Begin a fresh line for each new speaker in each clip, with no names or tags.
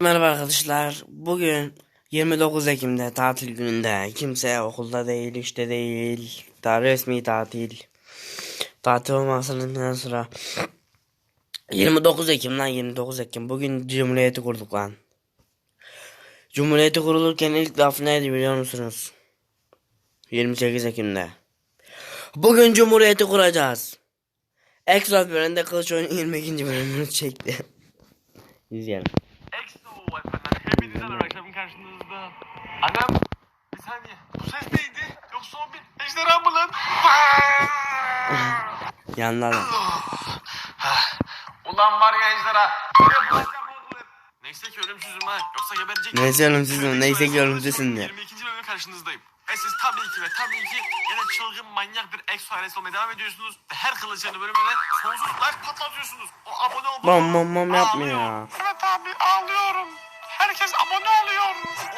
Merhaba arkadaşlar. Bugün 29 Ekim'de tatil gününde. Kimse okulda değil, işte değil. Daha resmi tatil. Tatil olmasından sonra 29 Ekim lan 29 Ekim. Bugün Cumhuriyeti kurduk lan. Cumhuriyeti kurulurken ilk laf neydi biliyor musunuz? 28 Ekim'de. Bugün Cumhuriyeti kuracağız. Ekstra bölümünde Kılıç Oyunu 22. bölümünü çekti. İzleyelim.
Efendim. Hepinizden akşamın karşınızda. Anam bir saniye. Bu ses neydi? Yoksa o bir ejderha mı lan?
Yanlarım.
Ah, Ulan var ya ejderha. Neyse ki ölümsüzüm ha. Yoksa geberecek.
Neyse ölümsüzüm, neyse ki ölümsüzsün diye.
22. bölümün karşınızdayım. Ve siz tabii ki ve tabii ki yine çılgın manyak bir Exo ailesi olmaya devam ediyorsunuz. Ve her kılıçlarını bölümüne sonsuz like patlatıyorsunuz. O abone ol.
Bam bam bam yapmıyor
Ağlıyor.
ya.
Evet abi ağlıyorum. Herkes abone oluyor.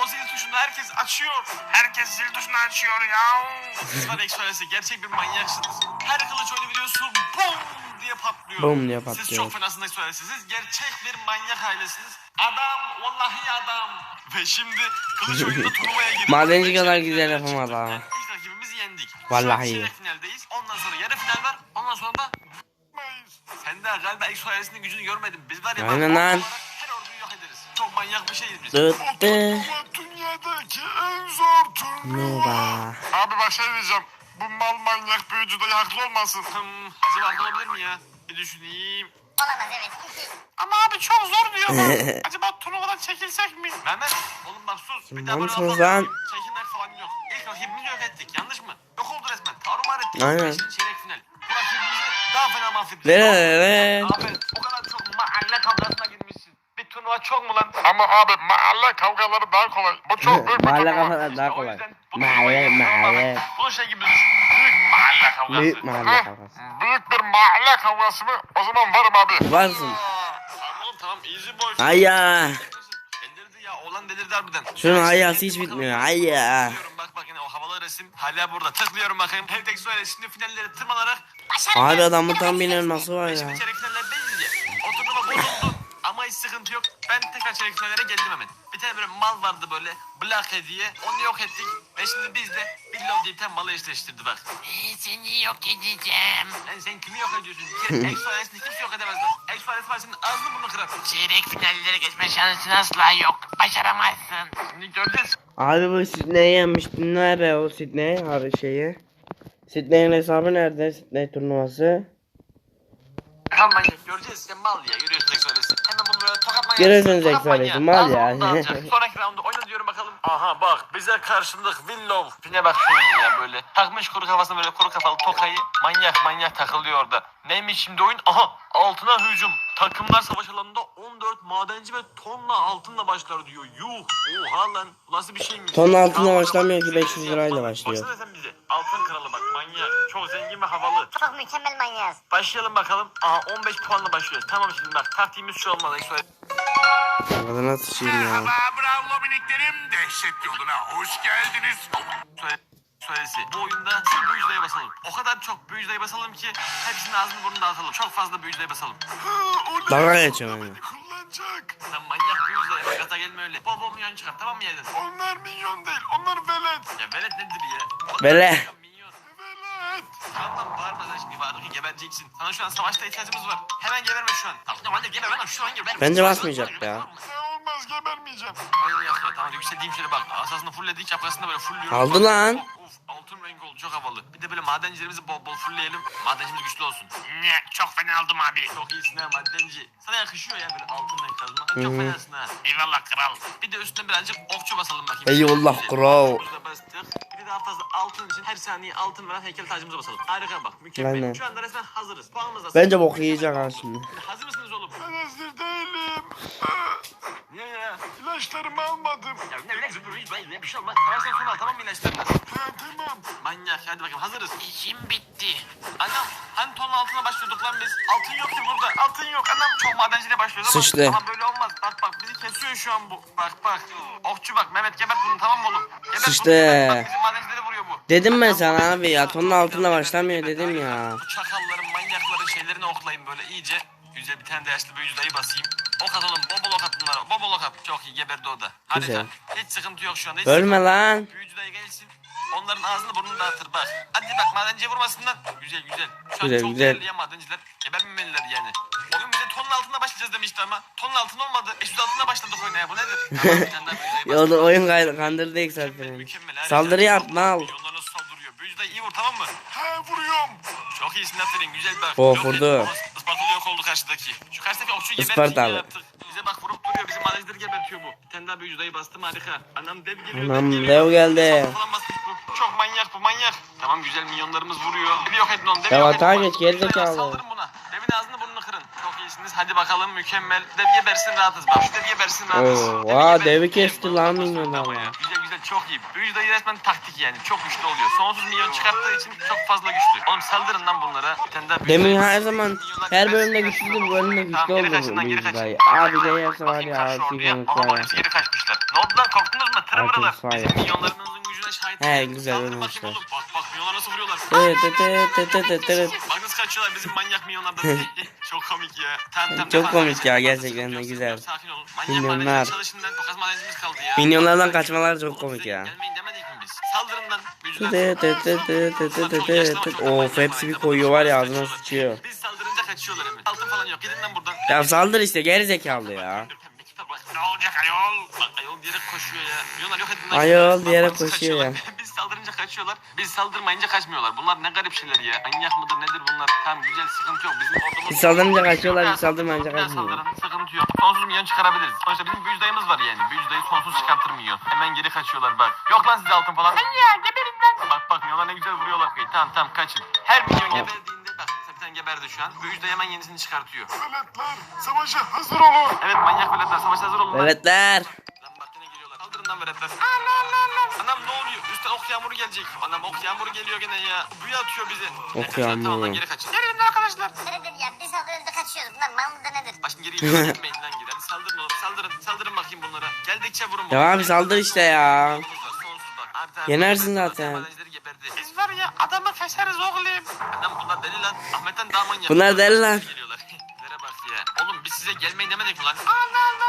O zil tuşunu herkes açıyor. Herkes zil tuşunu açıyor ya. Siz var Exoalesi gerçek bir manyaksınız. Her kılıç oyunu videosu bum diye patlıyor.
Bum diye
Siz
patlıyor.
çok fenasınız Exoalesi. Siz gerçek bir manyak ailesiniz. Adam vallahi adam. Ve şimdi kılıç oyununda turnuvaya girdik.
Madenci kadar güzel yapamadı
çıktı.
ama.
İlk rakibimizi yendik.
Vallahi iyi.
finaldeyiz. Ondan sonra yarı final var. Ondan sonra da sen de galiba Exo ailesinin gücünü görmedin. Biz var ya
Aynen lan.
olarak Çok manyak bir şeyiz biz.
Dıt dı.
Dünyadaki en zor turnuva. Abi bak şey diyeceğim. Bu mal manyak büyücü dayı haklı olmasın. Hmm, acaba haklı olabilir mi ya? Bir düşüneyim.
Olamaz evet.
Ama abi çok zor diyor. acaba turnuvadan çekilsek mi? Mehmet oğlum bak sus. Bir daha böyle laf
lan?
Çekinmek falan yok. İlk rakibimizi yok ettik yanlış mı? Yok oldu resmen. Tarumar ettik.
Aynen.
Beşinci çeyrek final. Bu rakibimizi daha fena mahvettik.
Ver
Abi o çok mu lan? Ama abi mahalle kavgaları daha kolay. Bu çok büyük bir
Mahalle
turnuva.
kavgaları daha
o
kolay.
yüzden
Mahalle, mahalle.
Bunu şey gibi düşün. Büyük mahalle kavgası.
Büyük mahalle kavgası.
Büyük bir mahalle kavgası mı? O zaman varım abi.
Varsın.
Tamam tamam easy boy.
Hayya.
Delirdi ya oğlan delirdi harbiden.
Şunun hayyası hiç bitmiyor. Hayya.
Tıklıyorum bak bak yine o havalı resim hala burada. Tıklıyorum bakayım. Hem tek söyle şimdi finalleri tırmanarak
Abi adamın tam bir elması var ya.
Şimdi Finallere geldim hemen. Bir tane böyle mal vardı böyle. Black hediye. Onu yok ettik. Ve şimdi biz de Billow diye bir tane malı eşleştirdi bak.
Ee, seni yok edeceğim.
Lan sen kimi yok ediyorsun? Bir kere Exo ailesini kimse yok edemez lan. Exo ailesi var senin ağzını burnunu kırar.
Çeyrek finallere geçme şansın asla yok. Başaramazsın.
Şimdi göreceğiz.
Abi bu Sydney yenmişti. Nerede o Sydney abi şeyi? Sydney'in hesabı nerede? Sydney turnuvası.
Kan manyak göreceğiz. Sen mal ya görüyorsun Exo ailesi. Manyak.
Ailesi,
manyağı.
mal ya.
Sonraki roundda oyna diyorum bakalım. Aha bak bize karşılık Willow. Pine bak şunu ya böyle. Takmış kuru kafasına böyle kuru kafalı tokayı. Manyak manyak takılıyor orada. Neymiş şimdi oyun? Aha altına hücum. Takımlar savaş alanında 14 madenci ve tonla altınla başlar diyor. Yuh. Oha lan. Bu nasıl bir şeymiş?
Tonla altınla başlamıyor ki,
bak,
500 lirayla başlıyor.
Baksana sen bize. Altın kralı bak manyak. Çok zengin ve havalı.
Çok mükemmel manyağız.
Başlayalım bakalım. Aha 15 puanla başlıyoruz. Tamam şimdi bak taktiğimiz şu olmalı. Şöyle.
Adına sıçayım ya.
bravo miniklerim. Dehşet yoluna hoş geldiniz. Söyle, söylesi. Bu oyunda şu büyücüye basalım. O kadar çok büyücüye basalım ki hepsinin ağzını burnunu dağıtalım. Çok fazla büyücüye basalım.
Dalga geçiyorum yani.
Kullanacak. Sen manyak büyücüye bak gaza gelme öyle. Bol bol minyon çıkar tamam mı yerden? Onlar minyon değil. Onlar velet. Ya velet nedir ya? Velet. Ki gebereceksin. Sana şu an savaşta ihtiyacımız var. Hemen geberme şu an. Tamam hadi geber lan şu an geber.
Bence basmayacak ya.
Olmaz gebermeyeceğim. Manyak ya tamam yükseldiğim şöyle bak. Asasını fullledik şapkasını böyle fullliyorum.
Aldı lan.
Of, of, altın renk oldu çok havalı. Bir de böyle madencilerimizi bol bol fullleyelim. Madencimiz güçlü olsun. Ne çok fena aldım abi. Çok iyisin ha madenci. Sana yakışıyor ya böyle altın renk kazma. Çok
Hı hı.
fenasın ha. Eyvallah kral. Bir de üstüne birazcık okçu basalım bakayım.
Eyvallah kral.
Bastık. Daha fazla altın için her saniye altın veren heykel tacımıza basalım. Harika bak mükemmel.
Aynen.
Şu anda resmen hazırız. Puanımız da
Bence bok yiyecek ha şimdi.
Hazır mısınız oğlum? Ben hazır değilim. Niye ya? İlaçlarımı almadım. Ya ne bileyim bir, bir, bir şey olmaz. Tamam sen sonra tamam mı ilaçlarını? Ha tamam. Manyak hadi bakalım hazırız.
İşim bitti.
Anam hani tonun altına başlıyorduk lan biz. Altın yok ki burada. Altın yok. Anam çok madenciyle başlıyoruz ama.
Sıçtı.
Ama böyle olmaz. Bak bak bizi kesiyor şu an bu. Bak bak. Okçu bak Mehmet gebert bunu tamam mı oğlum? Gebert
Sıçtı.
Bunu. Bak bizim bu.
Dedim ben sana abi ya. Tonun altında başlamıyor dedim ya.
Bu çakalların, manyakların şeylerini oklayayım böyle iyice. Güzel bir tane de yaşlı büyücü dayı basayım. Ok at oğlum. Bol bol ok at bunlara. Bol bol ok at. Çok iyi geberdi o da. Harika.
Güzel.
Hiç sıkıntı yok şu anda. Hiç
Ölme lan.
Büyücü dayı gelsin. Onların ağzını burnunu dağıtır bak. Hadi bak madenciye vurmasınlar. Güzel güzel. Şu an
Güzel,
çok
güzel.
değerli ya madenciler. Gebermemeliler yani. Oyun bize tonun altında başlayacağız demişti ama. Tonun altında olmadı. 500 altında başladık oynaya. Bu nedir? Tamam, bir tane daha büyücü dayı
Yolda
bastı.
oyun kay- kandırdı ilk
Mükemmel.
Saldırı yap mal.
Yolda vur tamam mı? He vuruyorum. Çok iyisin aferin güzel bak.
Oh, vurdu.
Ispartalı yok oldu karşıdaki. Şu karşıdaki okçu gebertiyor
Ispartalı.
yaptık. Bize bak vurup duruyor bizim madencileri gebertiyor bu. Bir tane daha büyücü dayı bastım harika. Anam dev geliyor.
Anam,
geliyor.
dev geldi.
Çok manyak bu manyak. Tamam güzel milyonlarımız vuruyor. Devi yok edin onu. Devi
Ya
yok edin
hata
onu.
geç, geri zekalı.
Saldırın buna. Devin ağzını burnunu kırın. Çok iyisiniz. Hadi bakalım mükemmel. Dev gebersin rahatız bak. Şu dev gebersin rahatız.
Oo,
gebersin.
devi kesti
Dev,
lan.
Güzel güzel çok iyi. Büyücü dayı resmen taktik yani. Çok güçlü oluyor. Sonsuz milyon çıkarttığı için çok fazla güçlü. Oğlum saldırın lan bunlara. Bir tane daha büyücü
Demin her zaman
Milyonlar
her bölümde güçlüydü bu bölümde güçlü oldu bu büyücü dayı. Abi de yerse var ya
karşı
abi
orduya.
konuk
Aha
var
bak
ya.
hepsi geri kaçmışlar. Ne oldu lan korktunuz mu?
Ya.
Bizim milyonlarımızın gücüne şahit.
He, güzel
oğlum. Bak bak milyonlar nasıl vuruyorlar.
Tı tı tı tı tı.
Bak nasıl kaçıyorlar bizim manyak milyonlardan. Çok komik ya. Tamam, tamam,
Çok komik ya, gerçekten de güzel.
Sakin olun. Manyak
Milyonlar.
madencimiz kaldı ya.
Minyonlardan kaçmalar çok komik ya.
Gelmeyin demedik mi biz? Saldırın lan. Büyücüler.
tı tı tı tı tı tı tı tı tı. Of hepsi bir koyuyor var ya ağzına sıçıyor.
Biz saldırınca kaçıyorlar hemen. Altın falan yok. Gidin lan buradan.
Ya saldır işte geri zekalı ya.
Ne olacak ayol? Bak ayol diyerek koşuyor ya. Milyonlar yok edin lan.
Ayol diyerek koşuyor ya.
saldırınca kaçıyorlar. Biz saldırmayınca kaçmıyorlar. Bunlar ne garip şeyler ya. Manyak mıdır nedir bunlar? Tamam güzel sıkıntı yok. Bizim ordumuz...
Biz saldırınca kaçıyorlar, biz saldırmayınca
biraz
kaçmıyor.
saldırın, Sıkıntı yok. Sonsuz milyon çıkarabiliriz. Sonuçta bizim büyücü dayımız var yani. Büyücü dayı sonsuz çıkartırmıyor. Hemen geri kaçıyorlar bak. Yok lan size altın falan.
Ya geberin lan.
Bak bak ne güzel vuruyorlar. Tamam tamam kaçın. Her milyon geberdiğinde tane geberdi şu an. Büyücü dayı hemen yenisini çıkartıyor.
Veletler savaşa hazır olun.
Evet manyak veletler savaşa hazır olun. lan.
Veletler.
Lan geliyorlar. Kaldırın lan veletler. Anam ne oluyor? Üstten ok yağmuru gelecek. Anam ok yağmuru geliyor gene ya. Büyü atıyor bizi.
Ok
Tamam lan
yağmuru.
geri kaçın.
Gelin arkadaşlar. Nedir ya? Biz alıyoruz kaçıyoruz. Bunlar mal mıdır nedir?
Bak şimdi geri gidiyorlar. Gitmeyin lan geri. Hadi saldırın oğlum. Saldırın. Saldırın bakayım bunlara. Geldikçe vurun.
Ya abi saldır işte ya.
Tamam.
Yenersin zaten.
Biz var ya adamı keseriz oğlum.
Anam bunlar deli lan. Ahmet'ten daha manyak.
Bunlar deli lan.
Geliyorlar. Nereye bak ya. Oğlum biz size gelmeyin demedik mi lan?
Allah Allah.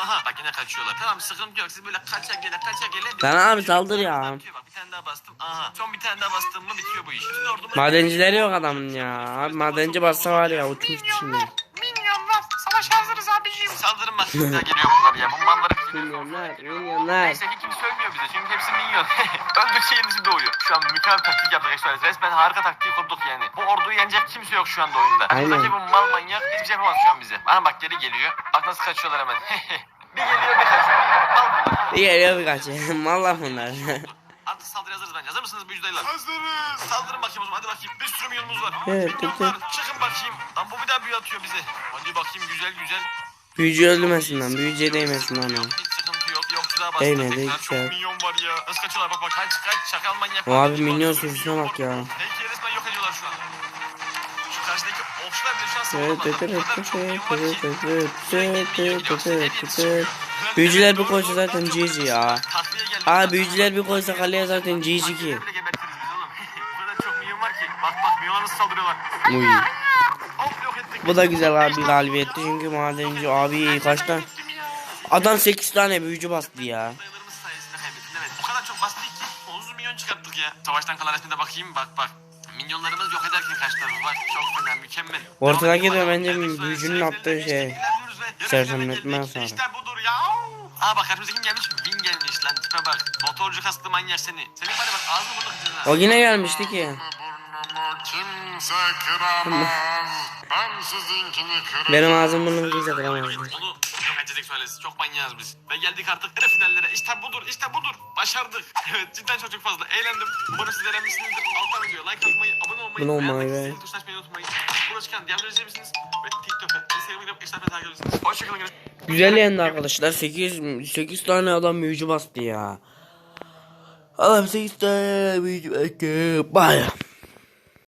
Aha bak yine kaçıyorlar. Tamam sıkıntı yok. Siz böyle kaça gele kaça gele.
Lan abi saldır ya.
Bak bir tane daha bastım. Aha. Son bir tane daha bastım mı bitiyor bu iş. Bütün ordumuz...
Madencileri yok adamın ya. Abi madenci bassa var ya uçmuş şimdi.
Minyonlar. Minyonlar. Savaşa hazırız abiciğim.
Saldırın bak. Daha geliyor bunlar ya. Bu malları
Milyonlar, milyonlar.
Neyse ki kimse ölmüyor bize çünkü hepsi minyon. Öldükçe yenisi doğuyor. Şu an mükemmel taktik yaptık Express. Resmen harika taktiği kurduk yani. Bu orduyu yenecek kimse yok şu anda oyunda.
Aynen.
Buradaki bu mal manyak hiçbir şey yapamaz şu an bize. Aha bak geri geliyor. Bak nasıl kaçıyorlar hemen. bir geliyor bir kaçıyor. Mal bunlar.
Bir geliyor birkaç. Mallah bunlar.
Artık saldırı hazırız bence. Hazır mısınız büyücü dayılar?
Hazırız.
Saldırın bakayım o zaman hadi bakayım. Bir sürü milyonumuz var.
Evet,
Milyonlar
evet.
çıkın bakayım. Lan bu bir daha büyü atıyor bize. Hadi bakayım güzel güzel.
Büyücü öldürmesin lan. Büyücüye değmesin lan.
Hiç sıkıntı yok. Yokçuluğa bastı.
Değmedi,
tekrar.
güzel.
Çok milyon var ya. Nasıl kaçıyorlar bak bak. Kaç kaç şakal manyak.
O abi minyon
bir sürü
sürüsüne bak ya.
Heykeli resmen yok ediyorlar şu an. Garajdaki okçular bile şu an.
Büyücüler bir koysa zaten GG ya. Aa büyücüler bir koysa kaleye zaten GG ki. Uy. Bu da güzel abi galibiyetti çünkü madenci abi kaç tane Adam 8 tane büyücü bastı ya.
O kadar çok bastı ki 30 milyon çıkarttık ya. Savaştan kalan resmine bakayım bak bak. Minyonlarımız yok ederken kaçtı bak çok fena mükemmel.
De
ediyor.
bence büyücünün attığı şey.
ilerliyoruz ve yarı
Sersemletme
finale geldik.
hasarı.
İşte budur ya. Aa bak karşımıza kim gelmiş? Win gelmiş lan tipe bak. Motorcu kasklı manyak seni. Senin ya bak ağzını burnunu kıracağız ha.
O yine gelmişti ki.
Kimse kıramaz. Ben sizinkini kırarım.
Benim ağzım burnum kimse kıramaz.
Onu yok edecek söyleriz. Çok manyağız biz. Ve geldik artık yarı finallere. İşte budur, işte budur. Başardık. Evet cidden çok çok fazla eğlendim. Umarım siz eğlenmişsinizdir. Alttan video like atmayı, abone olmayı,
olmayı
beğenmek, zil tuşuna açmayı unutmayın. Burada çıkan diğer izleyebilirsiniz. Ve TikTok'a, Instagram'a eşlerle takip edebilirsiniz. Hoşçakalın.
Güzel yendi arkadaşlar. 8 8 tane adam büyücü bastı ya. Adam 8 tane bastı. Baya.